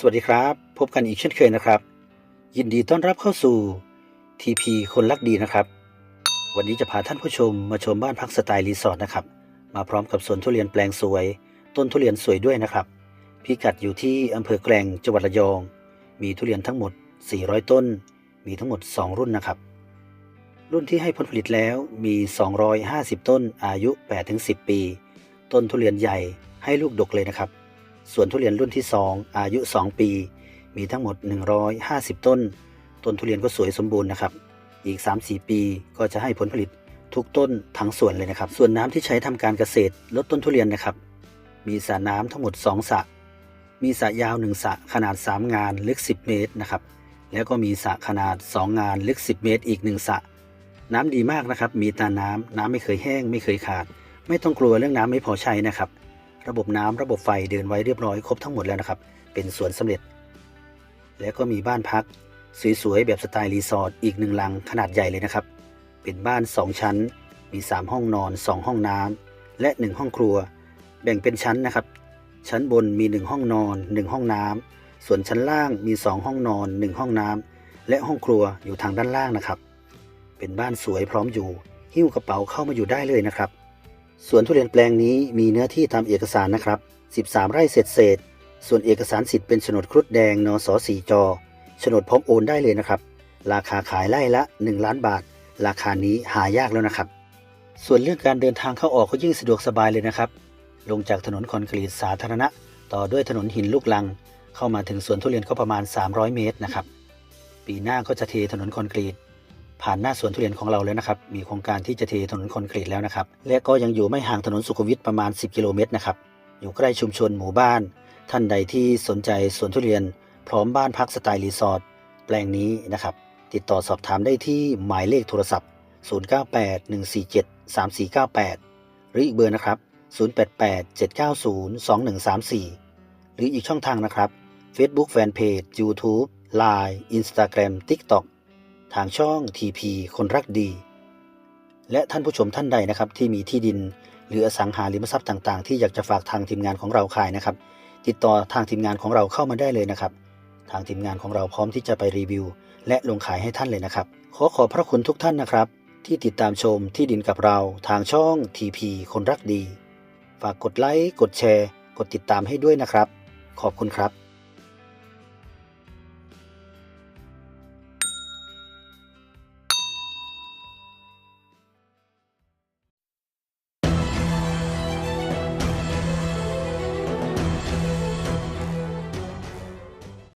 สวัสดีครับ พบกันอีกเช่นเคยนะครับ ยินดีต้อนรับเข้าสู่ TP คนรักดีนะครับ วันนี้จะพาท่านผู้ชมมาชมบ้านพักสไตล์รีสอร์ทนะครับ มาพร้อมกับสวนทุเรียนแปลงสวย ต้นทุเรียนสวยด้วยนะครับ พิกัดอยู่ที่อำเภอแกลงจังหวัดระยอง มีทุเรียนทั้งหมด 400 ต้น มีทั้งหมด 2 รุ่นนะครับ รุ่นที่ให้ผลผลิตแล้วมี 250 ต้นอายุ 8-10 ปี ต้นทุเรียนใหญ่ให้ลูกดกเลยนะครับ ส่วนทุเรียนรุ่นที่ 2 อายุ 2 ปี มีทั้งหมด 150 ต้น ต้นทุเรียนก็สวยสมบูรณ์นะครับ อีก 3-4 ปีก็จะให้ผลผลิตทุกต้นทั้งสวนเลยนะครับ ส่วนน้ำที่ใช้ทำการเกษตรลดต้นทุเรียนนะครับ มีสระน้ำทั้งหมด 2สระมีสระยาว 1สระขนาด 3 งานลึก 10 เมตรนะครับ แล้วก็มีสระขนาด 2 งานลึก 10 เมตร อีก1สระน้ำดีมากนะครับ มีตาน้ำน้ำไม่เคยแห้ง ไม่เคยขาด ไม่ต้องกลัวเรื่องน้ำไม่พอใช้นะครับ ระบบน้ำระบบไฟเดินไว้เรียบร้อยครบทั้งหมดแล้วนะครับ เป็นสวนสำเร็จ แล้วก็มีบ้านพัก สวยๆ แบบสไตล์รีสอร์ทอีกหนึ่งหลังขนาดใหญ่เลยนะครับ เป็นบ้าน 2 ชั้น มี 3 ห้องนอน 2 ห้องน้ำและ 1 ห้องครัว แบ่งเป็นชั้นนะครับ ชั้นบนมี 1 ห้องนอน 1 ห้องน้ำส่วนชั้นล่างมี 2 ห้องนอน 1 ห้องน้ำและห้องครัวอยู่ทางด้านล่างนะครับ เป็นบ้านสวยพร้อมอยู่ หิ้วกระเป๋าเข้ามาอยู่ได้เลยนะครับ สวนทุเรียนแปลงนี้มีเนื้อที่ตาเอกสารนะครับ 13 ไร่เศษเศษ ส่วนเอกสารสิทธิ์เป็นโฉนดครุฑแดงนสสีจอโฉนดพร้อมโอนได้เลยนะครับ ราคาขายไร่ละ 1 ล้านบาท ราคานี้หายากแล้วนะครับ ส่วนเรื่องการเดินทางเข้าออกก็ยิ่งสะดวกสบายเลยนะครับ ลงจากถนนคอนกรีตสาธารณะ ต่อด้วยถนนหินลูกลัง เข้ามาถึงสวนทุเรียนก็ประมาณ 300 เมตรนะครับ ปีหน้าก็จะเทถนนคอนกรีต ผ่านหน้าสวนทุเรียนของเราแล้วนะครับ มีโครงการที่จะเทถนนคอนกรีตแล้วนะครับ และก็ยังอยู่ไม่ห่างถนนสุขุมวิทประมาณ 10 กิโลเมตรนะครับ อยู่ใกล้ชุมชนหมู่บ้าน ท่านใดที่สนใจสวนทุเรียน พร้อมบ้านพักสไตล์รีสอร์ทแปลงนี้นะครับ ติดต่อสอบถามได้ที่หมายเลขโทรศัพท์ 0981473498 หรืออีกเบอร์นะครับ 0887902134 หรืออีกช่องทางนะครับ Facebook Fanpage YouTube Line Instagram TikTok ทางช่อง TP คนรักดี และท่านผู้ชมท่านใดนะครับที่มีที่ดิน หรืออสังหาริมทรัพย์ต่างๆ ที่อยากจะฝากทางทีมงานของเราขายนะครับ ติดต่อทางทีมงานของเราเข้ามาได้เลยนะครับ ทางทีมงานของเราพร้อมที่จะไปรีวิว และลงขายให้ท่านเลยนะครับ ขอขอบพระคุณทุกท่านนะครับ ที่ติดตามชมที่ดินกับเราทางช่อง TP คนรักดี ฝากกดไลค์กดแชร์ กดติดตามให้ด้วยนะครับ ขอบคุณครับ